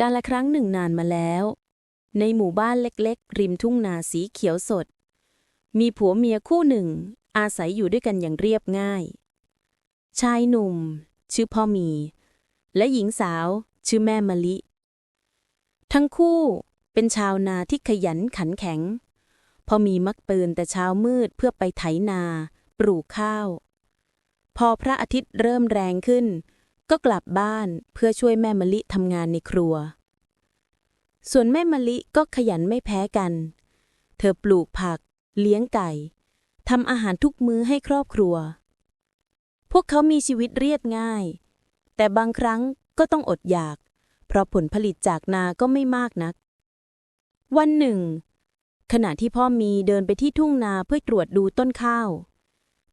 การละครั้งหนึ่งนานมาแล้ว ในหมู่บ้านเล็กๆ ริมทุ่งนาสีเขียวสด มีผัวเมียคู่หนึ่ง อาศัยอยู่ด้วยกันอย่างเรียบง่าย ชายหนุ่ม ชื่อพ่อมี และหญิงสาว ชื่อแม่มะลิ ทั้งคู่เป็นชาวนาที่ขยันขันแข็ง พอมีมักปืนแต่เช้ามืดเพื่อไปไถนา ปลูกข้าว พอพระอาทิตย์เริ่มแรงขึ้น ก็กลับบ้านเพื่อช่วยแม่มะลิทำงานในครัว ส่วนแม่มะลิก็ขยันไม่แพ้กัน เธอปลูกผัก เลี้ยงไก่ทำอาหารทุกมื้อให้ครอบครัว พวกเขามีชีวิตเรียบง่าย แต่บางครั้งก็ต้องอดอยาก เพราะผลผลิตจากนาก็ไม่มากนัก วันหนึ่ง ขณะที่พ่อมีเดินไปที่ทุ่งนาเพื่อตรวจดูต้นข้าว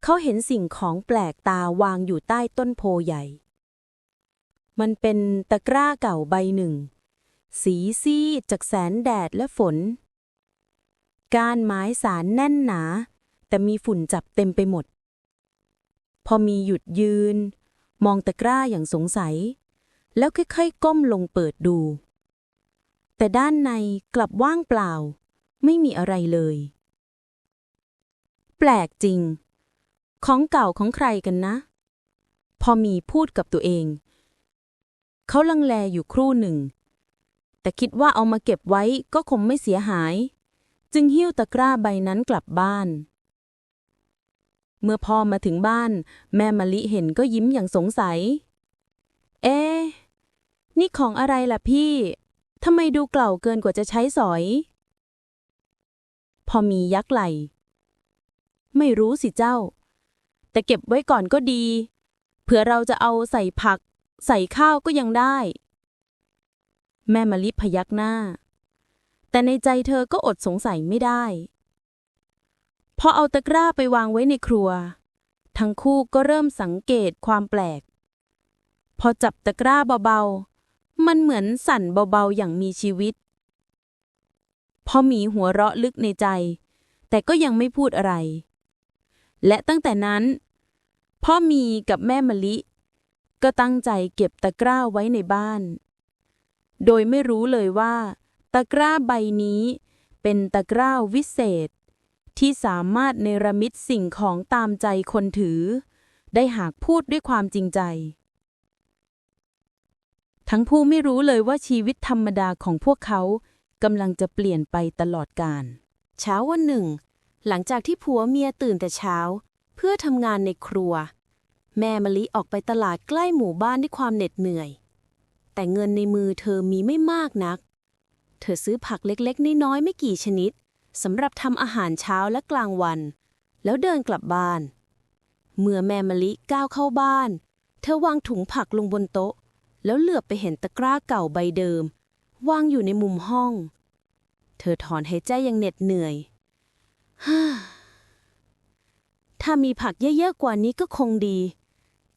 เขาเห็นสิ่งของแปลกตาวางอยู่ใต้ต้นโพใหญ่ มันเป็นตะกร้าเก่าใบหนึ่ง สีซีดจากแสนแดดและฝน กานไม้สารแน่นหนา แต่มีฝุ่นจับเต็มไปหมด พอมีหยุดยืน มองตะกร้าอย่างสงสัย แล้วค่อยๆก้มลงเปิดดู แต่ด้านในกลับว่างเปล่า ไม่มีอะไรเลย แปลกจริง ของเก่าของใครกันนะ พอมีพูดกับตัวเอง เขาลังแลอยู่ครู่หนึ่ง แต่คิดว่าเอามาเก็บไว้ก็คงไม่เสียหาย จึงหิ้วตะกร้าใบนั้นกลับบ้าน เมื่อพ่อมาถึงบ้าน แม่มะลิเห็นก็ยิ้มอย่างสงสัย เอ๊นี่ของอะไรล่ะพี่ ทำไมดูเก่าเกินกว่าจะใช้สอย พอมียักไหล ไม่รู้สิเจ้า แต่เก็บไว้ก่อนก็ดี เผื่อเราจะเอาใส่ผัก ใส่ข้าวก็ยังได้ แม่มะลิพยักหน้า แต่ในใจเธอก็อดสงสัยไม่ได้ พอเอาตะกร้าไปวางไว้ในครัว ทั้งคู่ก็เริ่มสังเกตความแปลก พอจับตะกร้าเบาๆ มันเหมือนสั่นเบาๆอย่างมีชีวิต พอหมีหัวเราะลึกในใจ แต่ก็ยังไม่พูดอะไร และตั้งแต่นั้นพ่อมีกับแม่มะลิ ก็ตั้งใจเก็บตะกร้าไว้ในบ้าน โดยไม่รู้เลยว่า ตะกร้าใบนี้เป็นตะกร้าวิเศษ ที่สามารถเนรมิตสิ่งของตามใจคนถือ ได้หากพูดด้วยความจริงใจ ทั้งผู้ไม่รู้เลยว่าชีวิตธรรมดาของพวกเขากำลังจะเปลี่ยนไปตลอดกาลเช้าวันหนึ่ง หลังจากที่ผัวเมียตื่นแต่เช้า เพื่อทำงานในครัว แม่มะลิออกไปตลาดใกล้หมู่บ้านด้วยความเหน็ดเหนื่อย แต่เงินในมือเธอมีไม่มากนัก เธอซื้อผักเล็กๆ น้อยๆไม่กี่ชนิดสำหรับทำอาหารเช้าและกลางวัน แล้วเดินกลับบ้าน เมื่อแม่มะลิก้าวเข้าบ้าน เธอวางถุงผักลงบนโต๊ะ แล้วเหลือบไปเห็นตะกร้าเก่าใบเดิม วางอยู่ในมุมห้อง เธอถอนหายใจอย่างเหน็ดเหนื่อยฮ่าถ้ามีผักเยอะๆกว่านี้ก็คงดี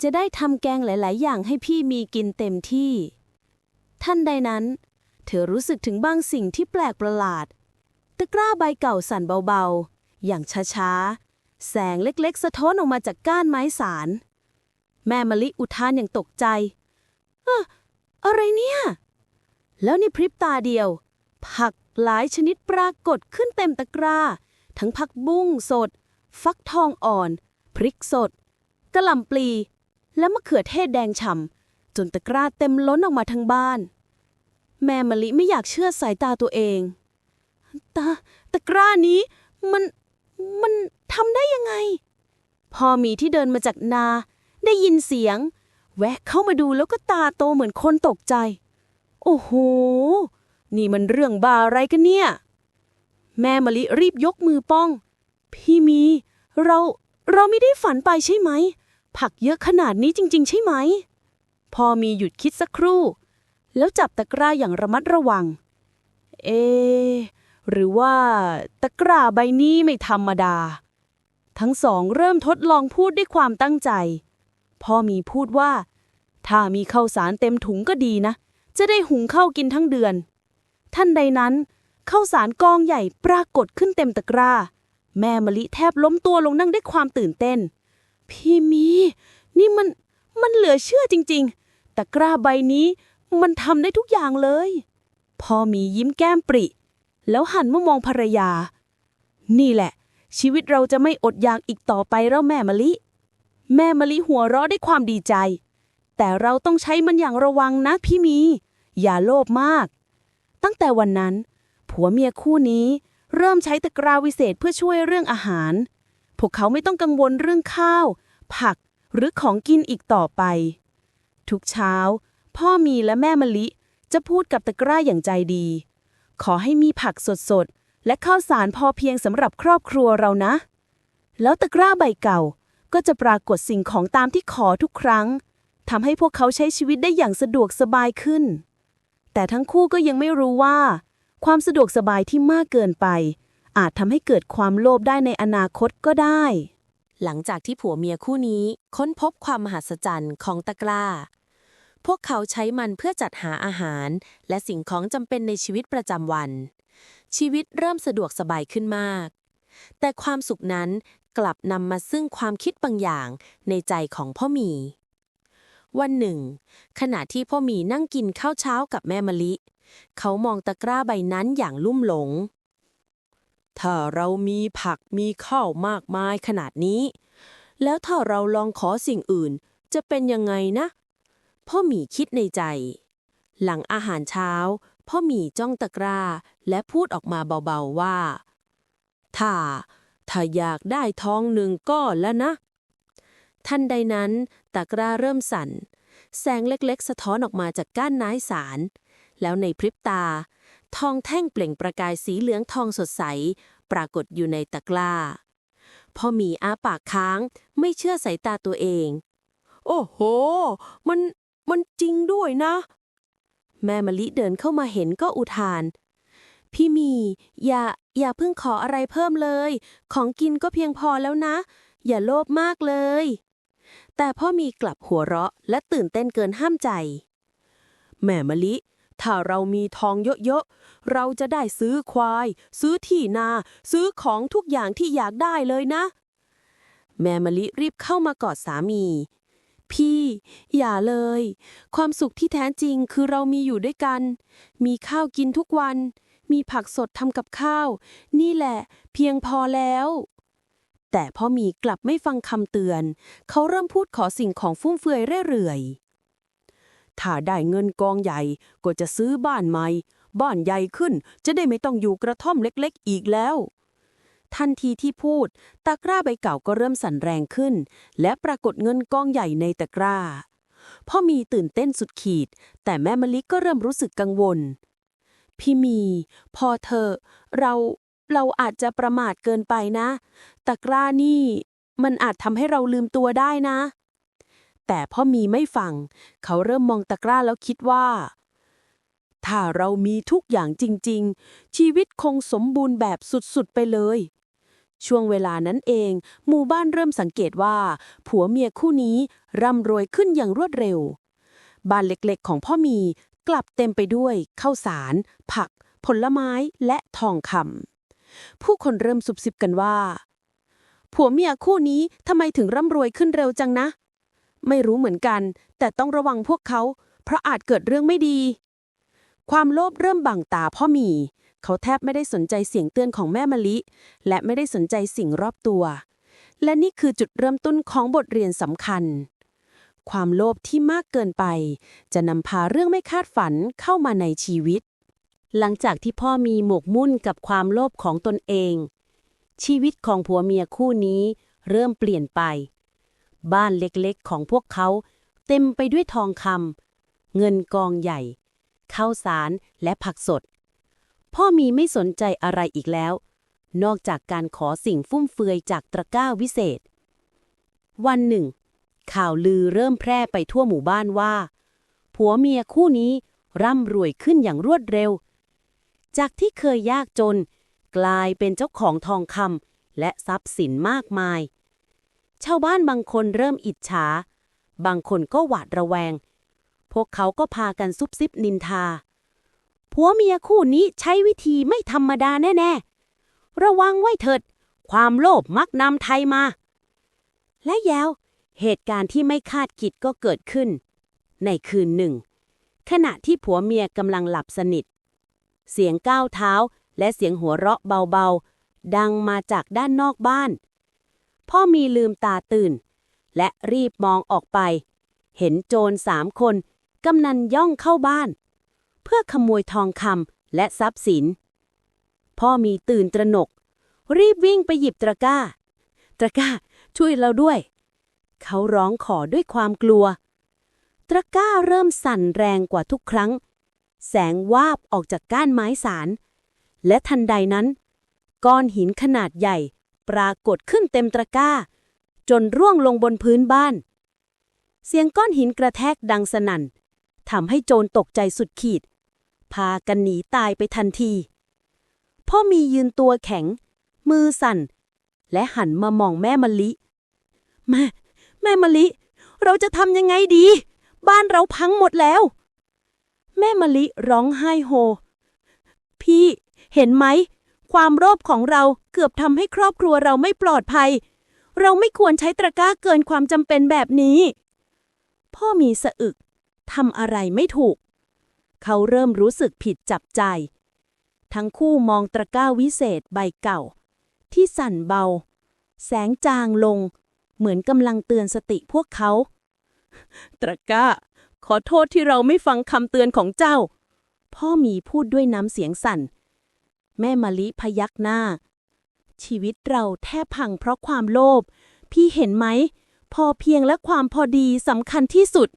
จะได้ทำแกงหลาย ๆ อย่างให้พี่มีกินเต็มที่ ท่านใดนั้น เธอรู้สึกถึงบางสิ่งที่แปลกประหลาด ตะกร้าใบเก่าสั่นเบา ๆ อย่างช้า ๆ แสงเล็ก ๆ สะท้อนออกมาจากก้านไม้สาร แม่มะลิอุทานอย่างตกใจเอะอะไรเนี่ย แล้วในพริบตาเดียว ผักหลายชนิดปรากฏขึ้นเต็มตะกร้า ทั้งผักบุ้งสด ฟักทองอ่อน พริกสดกระหล่ำปลี และมะเขือเทศแดงฉ่ำจนตะกร้าเต็มล้นออกมาทั้งบ้าน แม่มะลิไม่อยากเชื่อสายตาตัวเอง ตาตะกร้านี้ มันมันทำได้ยังไง พอมีที่เดินมาจากนา ได้ยินเสียง แวะเข้ามาดูแล้วก็ตาโตเหมือนคนตกใจ โอ้โห นี่มันเรื่องบ้าอะไรกันเนี่ย แม่มะลิรีบยกมือป้อง พี่มี เราเราไม่ได้ฝันไปใช่ไหม ผักเยอะขนาดนี้จริง ๆ ใช่ไหม พอมีหยุดคิดสักครู่ แล้วจับตะกร้าอย่างระมัดระวัง เอ หรือว่าตะกร้าใบนี้ไม่ธรรมดา ทั้งสองเริ่มทดลองพูดด้วยความตั้งใจ พ่อมีพูดว่า ถ้ามีข้าวสารเต็มถุงก็ดีนะ จะได้หุงข้าวกินทั้งเดือน ท่านใดนั้นข้าวสารกองใหญ่ปรากฏขึ้นเต็มตะกร้า แม่มะลิแทบล้มตัวลงนั่งด้วยความตื่นเต้น พี่มี นี่มันมันเหลือเชื่อจริง ๆ ตะกร้าใบนี้มันทำได้ทุกอย่างเลย พ่อมียิ้มแก้มปริ แล้วหันมามองภรรยา นี่แหละ ชีวิตเราจะไม่อดอยากอีกต่อไปแล้วแม่มะลิ แม่มะลิหัวเราะด้วยความดีใจ แต่เราต้องใช้มันอย่างระวังนะพี่มี อย่าโลภมาก ตั้งแต่วันนั้น ผัวเมียคู่นี้เริ่มใช้ตะกร้าวิเศษเพื่อช่วยเรื่องอาหาร พวกเขาไม่ต้องกังวลเรื่องข้าว ผักหรือของกินอีกต่อไป ทุกเช้า พ่อมีและแม่มะลิ จะพูดกับตะกร้าอย่างใจดี ขอให้มีผักสดๆ และข้าวสารพอเพียงสำหรับครอบครัวเรานะ แล้วตะกร้าใบเก่าก็จะปรากฏสิ่งของตามที่ขอทุกครั้งทำให้พวกเขาใช้ชีวิตได้อย่างสะดวกสบายขึ้น แต่ทั้งคู่ก็ยังไม่รู้ว่า ความสะดวกสบายที่มากเกินไป อาจทำให้เกิดความโลภได้ในอนาคตก็ได้ หลังจากที่ผัวเมียคู่นี้ค้นพบความมหัศจรรย์ของตะกร้า พวกเขาใช้มันเพื่อจัดหาอาหาร และสิ่งของจำเป็นในชีวิตประจำวัน ชีวิตเริ่มสะดวกสบายขึ้นมาก แต่ความสุขนั้นกลับนำมาซึ่งความคิดบางอย่างในใจของพ่อมี วันหนึ่ง ขณะที่พ่อมีนั่งกินข้าวเช้ากับแม่มะลิ เขามองตะกร้าใบนั้นอย่างลุ่มหลง ถ้าเรามีผักมีข้าวมากมายขนาดนี้ แล้วถ้าเราลองขอสิ่งอื่น จะเป็นยังไงนะพ่อหมีคิดในใจ หลังอาหารเช้า พ่อหมีจ้องตะกร้า และพูดออกมาเบาๆว่า ถ้า ถ้าอยากได้ท้องหนึ่งก้อนแล้วนะ ทันใดนั้นตะกร้าเริ่มสั่น แสงเล็กๆ สะท้อนออกมาจากก้านไม้สาร แล้วในพริบตา ทองแท่งเปล่งประกายสีเหลืองทองสดใส ปรากฏอยู่ในตะกร้าพ่อหมีอ้าปากค้างไม่เชื่อสายตาตัวเอง โอ้โห มันมันจริงด้วยนะ แม่มะลิเดินเข้ามาเห็นก็อุทาน พี่มี อย่าอย่าเพิ่งขออะไรเพิ่มเลย ของกินก็เพียงพอแล้วนะ อย่าโลภมากเลย แต่พ่อมีกลับหัวเราะและตื่นเต้นเกินห้ามใจ แม่มะลิ ถ้าเรามีทองเยอะๆ เราจะได้ซื้อควาย ซื้อที่นา ซื้อของทุกอย่างที่อยากได้เลยนะ แม่มะลิรีบเข้ามากอดสามี พี่ อย่าเลย ความสุขที่แท้จริงคือเรามีอยู่ด้วยกัน มีข้าวกินทุกวัน มีผักสดทำกับข้าว นี่แหละ เพียงพอแล้ว แต่พ่อมีกลับไม่ฟังคำเตือน เขาเริ่มพูดขอสิ่งของฟุ่มเฟือยเรื่อยๆ ถ้าได้เงินกองใหญ่ ก็จะซื้อบ้านใหม่ บ้านใหญ่ขึ้นจะได้ไม่ต้องอยู่กระท่อมเล็กๆ อีกแล้ว ทันทีที่พูด ตะกร้าใบเก่าก็เริ่มสั่นแรงขึ้น และปรากฏเงินกองใหญ่ในตะกร้า พ่อมีตื่นเต้นสุดขีด แต่แม่มะลิก็เริ่มรู้สึกกังวล พี่มี พอเธอ เราเราอาจจะประมาทเกินไปนะ ตะกร้านี่ มันอาจทำให้เราลืมตัวได้นะ แต่พ่อมีไม่ฟัง เขาเริ่มมองตะกร้าแล้วคิดว่า ถ้าเรามีทุกอย่างจริง ๆ ชีวิตคงสมบูรณ์แบบสุด ๆ ไปเลย ช่วงเวลานั้นเอง หมู่บ้านเริ่มสังเกตว่า ผัวเมียคู่นี้ร่ำรวยขึ้นอย่างรวดเร็ว บ้านเล็กๆ ของพ่อมีกลับเต็มไปด้วยข้าวสาร ผัก ผลไม้และทองคำผู้คนเริ่มซุบซิบกันว่า ผัวเมียคู่นี้ทำไมถึงร่ำรวยขึ้นเร็วจังนะ ไม่รู้เหมือนกัน แต่ต้องระวังพวกเขา เพราะอาจเกิดเรื่องไม่ดี ความโลภเริ่มบังตาพ่อหมี เขาแทบไม่ได้สนใจเสียงเตือนของแม่มะลิ และไม่ได้สนใจสิ่งรอบตัว และนี่คือจุดเริ่มต้นของบทเรียนสำคัญ ความโลภที่มากเกินไป จะนำพาเรื่องไม่คาดฝันเข้ามาในชีวิต หลังจากที่พ่อมีหมกมุ่นกับความโลภของตนเอง ชีวิตของผัวเมียคู่นี้เริ่มเปลี่ยนไป บ้านเล็กๆ ของพวกเขา เต็มไปด้วยทองคำเงินกองใหญ่ข้าวสารและผักสด พ่อมีไม่สนใจอะไรอีกแล้ว นอกจากการขอสิ่งฟุ่มเฟือยจากตะกร้าวิเศษ วันหนึ่ง ข่าวลือเริ่มแพร่ไปทั่วหมู่บ้านว่า ผัวเมียคู่นี้ร่ำรวยขึ้นอย่างรวดเร็ว จากที่เคยยากจน กลายเป็นเจ้าของทองคำและทรัพย์สินมากมาย ชาวบ้านบางคนเริ่มอิจฉา บางคนก็หวาดระแวง พวกเขาก็พากันซุบซิบนินทา ผัวเมียคู่นี้ใช้วิธีไม่ธรรมดาแน่ ๆ ระวังไว้เถิด ความโลภมักนำไทยมา และแล้วเหตุการณ์ที่ไม่คาดคิดก็เกิดขึ้น ในคืนหนึ่ง ขณะที่ผัวเมียกำลังหลับสนิท เสียงก้าวเท้าและเสียงหัวเราะเบาๆ ดังมาจากด้านนอกบ้าน พ่อมีลืมตาตื่น และรีบมองออกไป เห็นโจรสามคนกำนันย่องเข้าบ้าน เพื่อขโมยทองคำและทรัพย์สิน พ่อมีตื่นตระหนก รีบวิ่งไปหยิบตะกร้า ตะกร้า ช่วยเราด้วย เขาร้องขอด้วยความกลัว ตะกร้าเริ่มสั่นแรงกว่าทุกครั้ง แสงวาบออกจากก้านไม้สาร และทันใดนั้น ก้อนหินขนาดใหญ่ ปรากฏขึ้นเต็มตะกร้า จนร่วงลงบนพื้นบ้าน เสียงก้อนหินกระแทกดังสนั่นทำให้โจรตกใจสุดขีด พากันหนีตายไปทันที พ่อมียืนตัวแข็ง มือสั่น และหันมามองแม่มะลิ แม่ แม่มะลิ เราจะทำยังไงดี บ้านเราพังหมดแล้ว แม่มะลิร้องไห้โฮ พี่เห็นไหม ความโลภของเราเกือบทำให้ครอบครัวเราไม่ปลอดภัย เราไม่ควรใช้ตะกร้าเกินความจำเป็นแบบนี้ พ่อมีสะอึกทำอะไรไม่ถูก เขาเริ่มรู้สึกผิดจับใจ ทั้งคู่มองตะกร้าวิเศษใบเก่า ที่สั่นเบา แสงจางลง เหมือนกำลังเตือนสติพวกเขาตะกร้า ขอโทษที่เราไม่ฟังคำเตือนของเจ้า พ่อมีพูดด้วยน้ำเสียงสั่น แม่มะลิพยักหน้า ชีวิตเราแทบพังเพราะความโลภ พี่เห็นไหม พอเพียงและความพอดีสำคัญที่สุด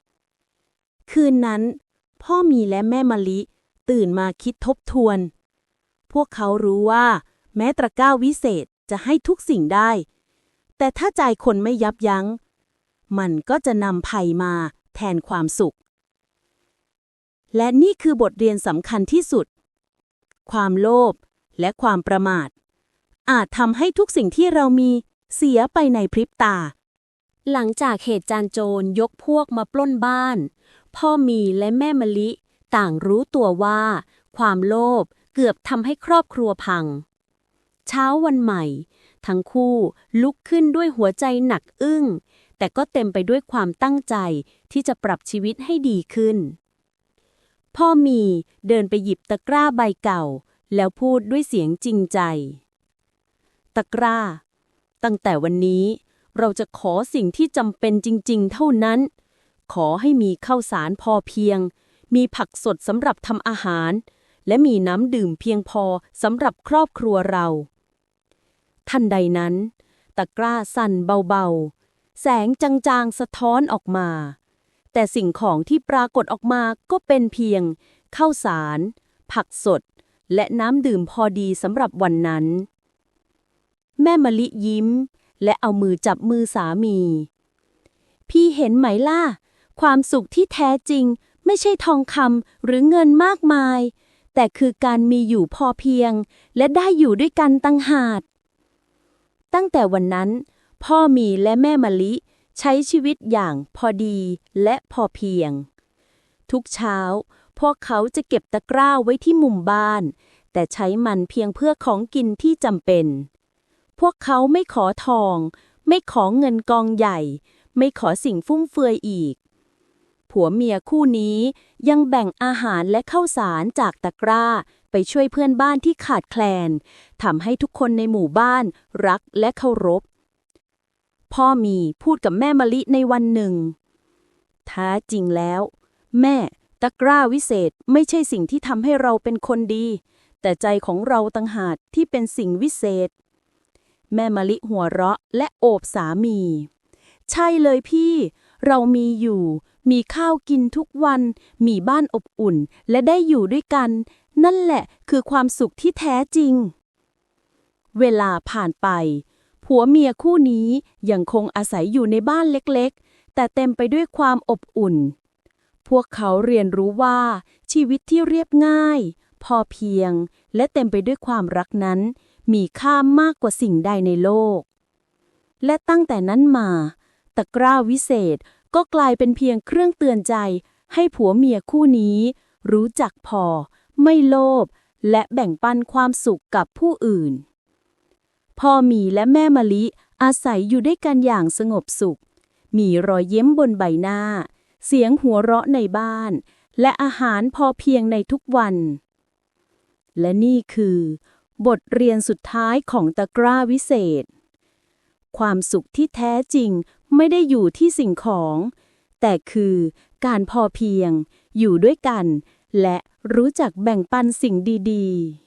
คืนนั้น พ่อมีและแม่มะลิ ตื่นมาคิดทบทวน พวกเขารู้ว่า แม้ตะก้าวิเศษจะให้ทุกสิ่งได้ แต่ถ้าใจคนไม่ยับยัง้ง มันก็จะนำภัยมาแทนความสุข และนี่คือบทเรียนสำคัญที่สุด ความโลภ และความประมาท อาจทำให้ทุกสิ่งที่เรามีเสียไปในพริบตา หลังจากเหตุจารย์โจรยกพวกมาปล้นบ้าน พ่อมีและแม่มะลิ ต่างรู้ตัวว่า ความโลภเกือบทำให้ครอบครัวพัง เช้าวันใหม่ ทั้งคู่ลุกขึ้นด้วยหัวใจหนักอึ้ง แต่ก็เต็มไปด้วยความตั้งใจที่จะปรับชีวิตให้ดีขึ้นพ่อมีเดินไปหยิบตะกร้าใบเก่า แล้วพูดด้วยเสียงจริงใจ ตะกร้า ตั้งแต่วันนี้เราจะขอสิ่งที่จำเป็นจริง ๆ เท่านั้น ขอให้มีข้าวสารพอเพียง มีผักสดสำหรับทำอาหาร และมีน้ำดื่มเพียงพอสำหรับครอบครัวเราทันใดนั้น ตะกร้าสั่นเบาๆ แสงจางๆ สะท้อนออกมา แต่สิ่งของที่ปรากฏออกมาก็เป็นเพียงข้าวสาร ผักสด และน้ำดื่มพอดีสำหรับวันนั้น แม่มะลิยิ้ม และเอามือจับมือสามี พี่เห็นไหมล่ะ ความสุขที่แท้จริงไม่ใช่ทองคำหรือเงินมากมาย แต่คือการมีอยู่พอเพียง และได้อยู่ด้วยกันตั้งหากตั้งแต่วันนั้น พ่อมีและแม่มะลิใช้ชีวิตอย่างพอดีและพอเพียง ทุกเช้า พวกเขาจะเก็บตะกร้าไว้ที่มุมบ้าน แต่ใช้มันเพียงเพื่อของกินที่จำเป็น พวกเขาไม่ขอทอง ไม่ขอเงินกองใหญ่ ไม่ขอสิ่งฟุ่มเฟือยอีก ผัวเมียคู่นี้ยังแบ่งอาหารและข้าวสารจากตะกร้าไปช่วยเพื่อนบ้านที่ขาดแคลนทำให้ทุกคนในหมู่บ้านรักและเคารพ พ่อมีพูดกับแม่มะลิในวันหนึ่งท้จริงแล้ว แม่ ตะกร้าวิเศษไม่ใช่สิ่งที่ทำให้เราเป็นคนดี แต่ใจของเราต่างหากที่เป็นสิ่งวิเศษ แม่มะลิหัวเราะและโอบสามี ใช่เลยพี่ เรามีอยู่ มีข้าวกินทุกวัน มีบ้านอบอุ่นและได้อยู่ด้วยกัน นั่นแหละคือความสุขที่แท้จริง เวลาผ่านไป ผัวเมียคู่นี้ยังคงอาศัยอยู่ในบ้านเล็กๆ แต่เต็มไปด้วยความอบอุ่น พวกเขาเรียนรู้ว่าชีวิตที่เรียบง่าย พอเพียง และเต็มไปด้วยความรักนั้น มีค่ามากกว่าสิ่งใดในโลก และตั้งแต่นั้นมา ตะกร้าวิเศษก็กลายเป็นเพียงเครื่องเตือนใจ ให้ผัวเมียคู่นี้ รู้จักพอ ไม่โลภและแบ่งปันความสุขกับผู้อื่น พ่อหมีและแม่มะลิอาศัยอยู่ด้วยกันอย่างสงบสุข มีรอยเยิ้มบนใบหน้า เสียงหัวเราะในบ้าน และอาหารพอเพียงในทุกวัน และนี่คือ บทเรียนสุดท้ายของตะกร้าวิเศษ ความสุขที่แท้จริงไม่ได้อยู่ที่สิ่งของ แต่คือการพอเพียง อยู่ด้วยกัน และรู้จักแบ่งปันสิ่งดี ๆ